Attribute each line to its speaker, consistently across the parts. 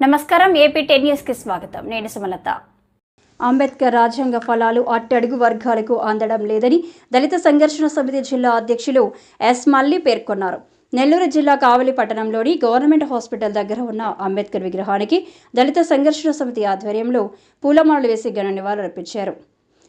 Speaker 1: నమస్కారం AP ten న్యూస్కి స్వాగతం. నేను సుమలత. అంబేద్కర్ రాజ్యాంగ ఫలాలు అట్టడుగు వర్గాలకు అందడం లేదని దళిత సంఘర్షణ సమితి జిల్లా అధ్యక్షులు ఎస్ మల్లి పేర్కొన్నారు. నెల్లూరు జిల్లా కావలి పట్టణంలోని గవర్నమెంట్ హాస్పిటల్ దగ్గర ఉన్న అంబేద్కర్ విగ్రహానికి దళిత సంఘర్షణ సమితి ఆధ్వర్యంలో పూలమాలలు వేసి ఘన నివాళులర్పించారు.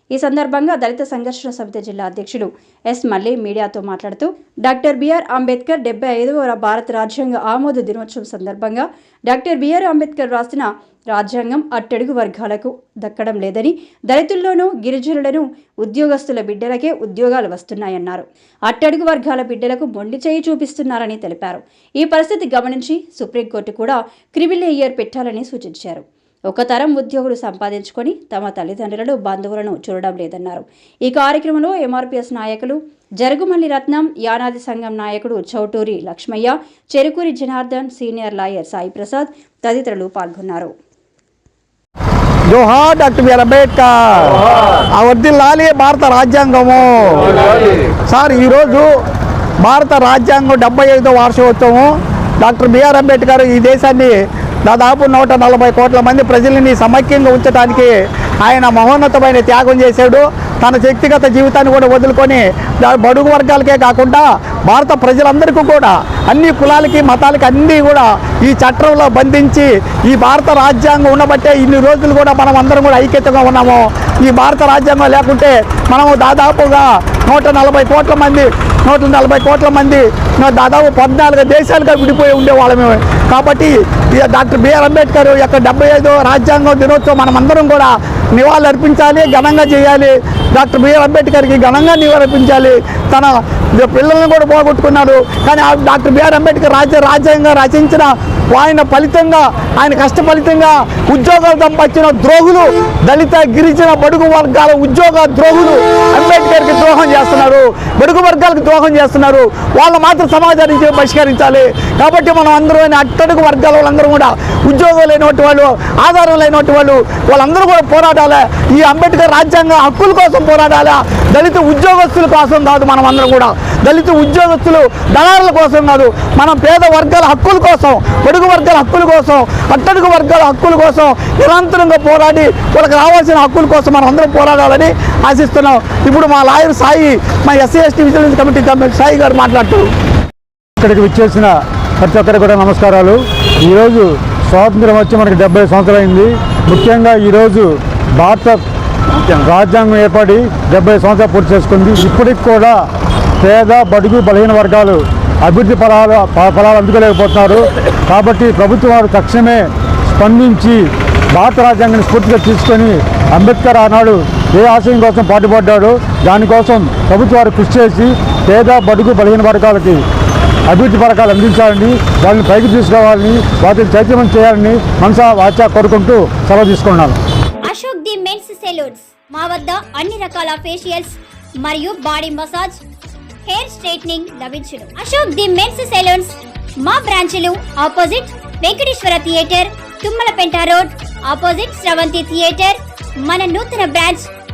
Speaker 1: ఈ సందర్భంగా దళిత సంఘర్షణ సమితి జిల్లా అధ్యక్షులు ఎస్ మల్లి మీడియాతో మాట్లాడుతూ డాక్టర్ బిఆర్ అంబేద్కర్ డెబ్బై ఐదవ భారత రాజ్యాంగ ఆమోద దినోత్సవం సందర్భంగా డాక్టర్ బిఆర్ అంబేద్కర్ రాసిన రాజ్యాంగం అట్టడుగు వర్గాలకు దక్కడం లేదని దళితుల్లోనూ గిరిజనులను ఉద్యోగస్తుల బిడ్డలకే ఉద్యోగాలు వస్తున్నాయన్నారు. అట్టడుగు వర్గాల బిడ్డలకు మొండి చేయి చూపిస్తున్నారని తెలిపారు. ఈ పరిస్థితి గమనించి సుప్రీంకోర్టు కూడా క్రిమినల్ ఇయర్ పెట్టాలని సూచించారు. ఒక తరం ఉద్యోగులు సంపాదించుకొని తమ తల్లిదండ్రులను బంధువులను చూడడం లేదన్నారు. ఈ కార్యక్రమంలో ఎంఆర్పీఎస్ నాయకులు జరుగుమల్లి రత్నం యానాది సంఘం నాయకుడు చౌటూరి లక్ష్మయ్య చెరుకూరి జనార్దన్ సీనియర్ లాయర్ సాయి ప్రసాద్ తదితరులు పాల్గొన్నారు.
Speaker 2: జోహార్ డాక్టర్ బిఆర్ అంబేద్కర్. ఆ వర్దిల్లాలి భారత రాజ్యాంగము? సార్ ఈరోజు భారత రాజ్యాంగం డెబ్బై ఐదో వార్షికోత్సవం డాక్టర్ బిఆర్ అంబేద్కర్ ఈ దేశాన్ని దాదాపు నూట నలభై కోట్ల మంది ప్రజల్ని సమైక్యంగా ఉంచడానికి ఆయన మహోన్నతమైన త్యాగం చేశాడు. తన వ్యక్తిగత జీవితాన్ని కూడా వదులుకొని బడుగు వర్గాలకే కాకుండా భారత ప్రజలందరికీ కూడా అన్ని కులాలకి మతాలకి అన్నీ కూడా ఈ చట్టంలో బంధించి ఈ భారత రాజ్యాంగం ఉండబట్టే ఇన్ని రోజులు కూడా మనం అందరం కూడా ఐక్యతగా ఉన్నాము. ఈ భారత రాజ్యాంగం లేకుంటే మనము దాదాపుగా నూట నలభై కోట్ల మంది నూట నలభై కోట్ల మంది దాదాపు పద్నాలుగు దేశాలుగా విడిపోయి ఉండేవాళ్ళమే. కాబట్టి డాక్టర్ బిఆర్ అంబేద్కర్ యొక్క డెబ్బై ఐదో రాజ్యాంగం దినోత్సవం మనమందరం కూడా నివాళులర్పించాలి ఘనంగా చేయాలి. డాక్టర్ బిఆర్ అంబేద్కర్కి ఘనంగా నివాళులర్పించాలి తన పిల్లల్ని కూడా పోగొట్టుకున్నాడు కానీ ఆ డాక్టర్ బిఆర్ అంబేద్కర్ రాజ్య రాజ్యాంగం రచించిన ఆయన ఫలితంగా ఆయన కష్ట ఫలితంగా ఉద్యోగాలు సంపాదించిన ద్రోహులు దళిత గిరిజన బడుగు వర్గాల ఉద్యోగ ద్రోహులు అంబేద్కర్కి ద్రోహం చేస్తున్నారు బడుగు వర్గాలకు ద్రోహం చేస్తున్నారు. వాళ్ళు మాత్రం సమాజానికి పరిష్కరించాలి. కాబట్టి మనం అందరూ అట్టడుగు వర్గాల వాళ్ళందరూ కూడా ఉద్యోగం లేనటువంటి వాళ్ళు ఆధారం లేనటువంటి వాళ్ళు వాళ్ళందరూ కూడా పోరాడాలి? ఈ అంబేద్కర్ రాజ్యాంగ హక్కుల కోసం పోరాడాలి? దళిత ఉద్యోగస్తుల కోసం కాదు మనం అందరం కూడా. దళిత ఉద్యోగస్తులు దళారుల కోసం కాదు మనం పేద వర్గాల హక్కుల కోసం పొడుగు వర్గాల హక్కుల కోసం అట్టడుగు వర్గాల హక్కుల కోసం నిరంతరంగా పోరాడి వాళ్ళకి రావాల్సిన హక్కుల కోసం మనం అందరం పోరాడాలని ఆశిస్తున్నాం. ఇప్పుడు మా లాయర్ సాయి మా SC ST vigilance committee committee Sai గారు మాట్లాడుతూ
Speaker 3: ఇక్కడికి విచ్చేసిన ప్రతి ఒక్కరికి కూడా నమస్కారాలు. ఈరోజు స్వాతంత్రం వచ్చి మనకి డెబ్బై సంవత్సరాలైంది. ముఖ్యంగా ఈరోజు భారత రాజ్యాంగం ఏర్పడి డెబ్బై సంవత్సరాలు పూర్తి చేసుకుంది. ఇప్పటికి కూడా పేద బడుగు బలహీన వర్గాలు అభివృద్ధి ఫలాలు ఫలాలు అందుకోలేకపోతున్నారు. కాబట్టి ప్రభుత్వం వారు తక్షణమే స్పందించి భారత రాజ్యాంగాన్ని స్ఫూర్తిగా తీసుకొని అంబేద్కర్ ఆనాడు ఏ ఆశయం కోసం పాటుపడ్డాడో దానికోసం ప్రభుత్వాలు కృషి చేసి పేద బడుగు బలహీన వర్గాలకి అభివృద్ధి పథకాలు అందించాలని వాళ్ళని పైకి తీసుకురావాలని వాటిని చైతన్యం చేయాలని మనసా వాచా కోరుకుంటూ సెలవు తీసుకున్నాను.
Speaker 4: Ashok the men's salons. మా వద్ద అన్ని రకాల ఫేషియల్స్ మరియు బాడీ మసాజ్ హెయిర్ స్ట్రైట్నింగ్ లభించును. Ashok the men's salons. మా బ్రాంచ్లు opposite Venkateswara theatre Tummalapenta road opposite Sravanthi theatre. మన నూతన బ్రాంచ్